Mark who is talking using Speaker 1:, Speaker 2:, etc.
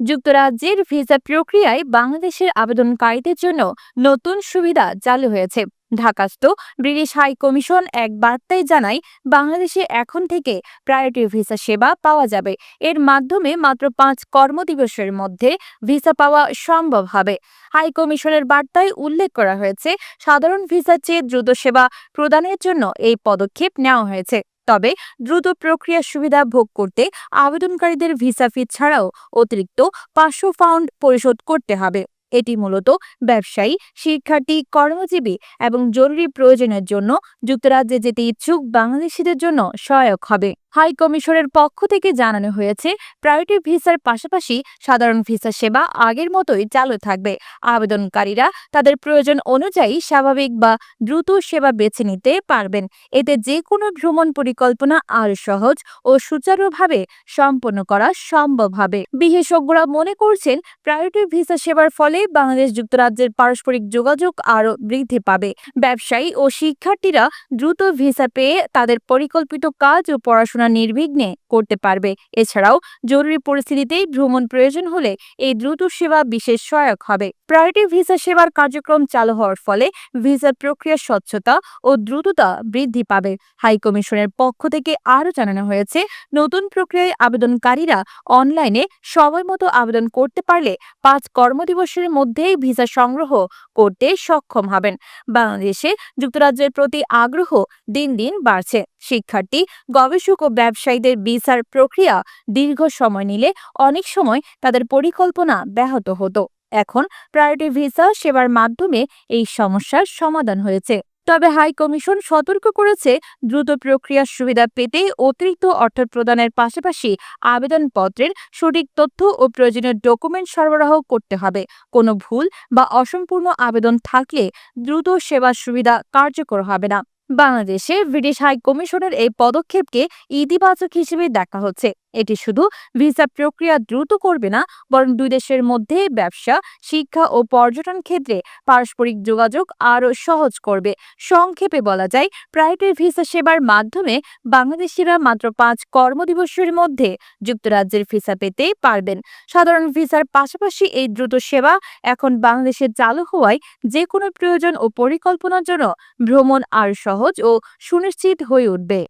Speaker 1: যুক্তরাজ্যের ভিসা প্রক্রিয়ায় বাংলাদেশের আবেদনকারীদের জন্য নতুন সুবিধা চালু হয়েছে। ঢাকাস্থ ব্রিটিশ হাই কমিশন এক বার্তায় জানায়, বাংলাদেশে এখন থেকে প্রায়োরিটি ভিসা সেবা পাওয়া যাবে। এর মাধ্যমে মাত্র পাঁচ কর্মদিবসের মধ্যে ভিসা পাওয়া সম্ভব হবে। হাই কমিশনের বার্তায় উল্লেখ করা হয়েছে, সাধারণ ভিসা চেয়ে দ্রুত সেবা প্রদানের জন্য এই পদক্ষেপ নেওয়া হয়েছে। তবে দ্রুত প্রক্রিয়া সুবিধা ভোগ করতে আবেদনকারীদের ভিসা ফি ছাড়াও অতিরিক্ত পাঁচশো পাউন্ড পরিশোধ করতে হবে। এটি মূলত ব্যবসায়ী, শিক্ষার্থী, কর্মজীবী এবং জরুরি প্রয়োজনের জন্য যুক্তরাজ্যে যেতে ইচ্ছুক বাংলাদেশিদের জন্য সহায়ক হবে। হাই কমিশনের পক্ষ থেকে জানানো হয়েছে, প্রায়োরিটি ভিসার পাশাপাশি সাধারণ ভিসা সেবা আগের মতোই চালু থাকবে। আবেদনকারীরা তাদের প্রয়োজন অনুযায়ী স্বাভাবিক বা দ্রুত সেবা বেছে নিতে পারবেন। এতে যে কোনো ভ্রমণ পরিকল্পনা আরও সহজ ও সুচারুভাবে সম্পন্ন করা সম্ভব হবে। বিশেষজ্ঞরা মনে করছেন, প্রায়োরিটি ভিসা সেবার ফলে বাংলাদেশ যুক্তরাজ্যের পারস্পরিক যোগাযোগ আরও বৃদ্ধি পাবে। ব্যবসায়ী ও শিক্ষার্থীরা দ্রুত ভিসা পেয়ে তাদের পরিকল্পিত কাজ ও পড়াশোনা নির্বিঘ্নে করতে পারবে। এছাড়াও জরুরি পরিস্থিতিতেই ভ্রমণ প্রয়োজন হলে এই দ্রুত সেবা বিশেষ সহায়ক হবে। প্রায়োরিটি ভিসা সেবার কার্যক্রম চালু হওয়ার ফলে ভিসার প্রক্রিয়ার স্বচ্ছতা ও দ্রুততা বৃদ্ধি পাবে। হাই কমিশনের পক্ষ থেকে আরও জানানো হয়েছে, নতুন প্রক্রিয়ায় আবেদনকারীরা অনলাইনে সময় মতো আবেদন করতে পারলে পাঁচ কর্মদিবসের মধ্যেই ভিসা সংগ্রহ করতে সক্ষম হবেন। বাংলাদেশে যুক্তরাজ্যের প্রতি আগ্রহ দিন দিন বাড়ছে। শিক্ষার্থী, গবেষক ও ব্যবসায়ীদের ভিসার প্রক্রিয়া দীর্ঘ সময় নিলে অনেক সময় তাদের পরিকল্পনা ব্যাহত হতো। এখন প্রায়োরিটি ভিসা সেবার মাধ্যমে এই সমস্যার সমাধান হয়েছে। তবে হাই কমিশন সতর্ক করেছে, দ্রুত প্রক্রিয়ার সুবিধা পেতে অতিরিক্ত অর্থ প্রদানের পাশাপাশি আবেদনপত্রের সঠিক তথ্য ও প্রয়োজনীয় ডকুমেন্ট সরবরাহ করতে হবে। কোনো ভুল বা অসম্পূর্ণ আবেদন থাকলে দ্রুত সেবা সুবিধা কার্যকর হবে না। বাংলাদেশে ব্রিটিশ হাই কমিশনের এই পদক্ষেপকে ইতিবাচক হিসেবে দেখা হচ্ছে। এটি শুধু ভিসা প্রক্রিয়া দ্রুত করবে না, বরং দুই দেশের মধ্যে ব্যবসা, শিক্ষা ও পর্যটন ক্ষেত্রে পারস্পরিক যোগাযোগ আরও সহজ করবে। সংক্ষেপে বলা যায় প্রায়োরিটি ভিসা সেবার মাধ্যমে বাংলাদেশিরা মাত্র পাঁচ কর্মদিবসের মধ্যে যুক্তরাজ্যের ভিসা পেতে পারবেন। সাধারণ ভিসার পাশাপাশি এই দ্রুত সেবা এখন বাংলাদেশে চালু হওয়ায় যে কোনো প্রয়োজন ও পরিকল্পনার জন্য ভ্রমণ আর সহজ ও সুনিশ্চিত হয়ে উঠবে।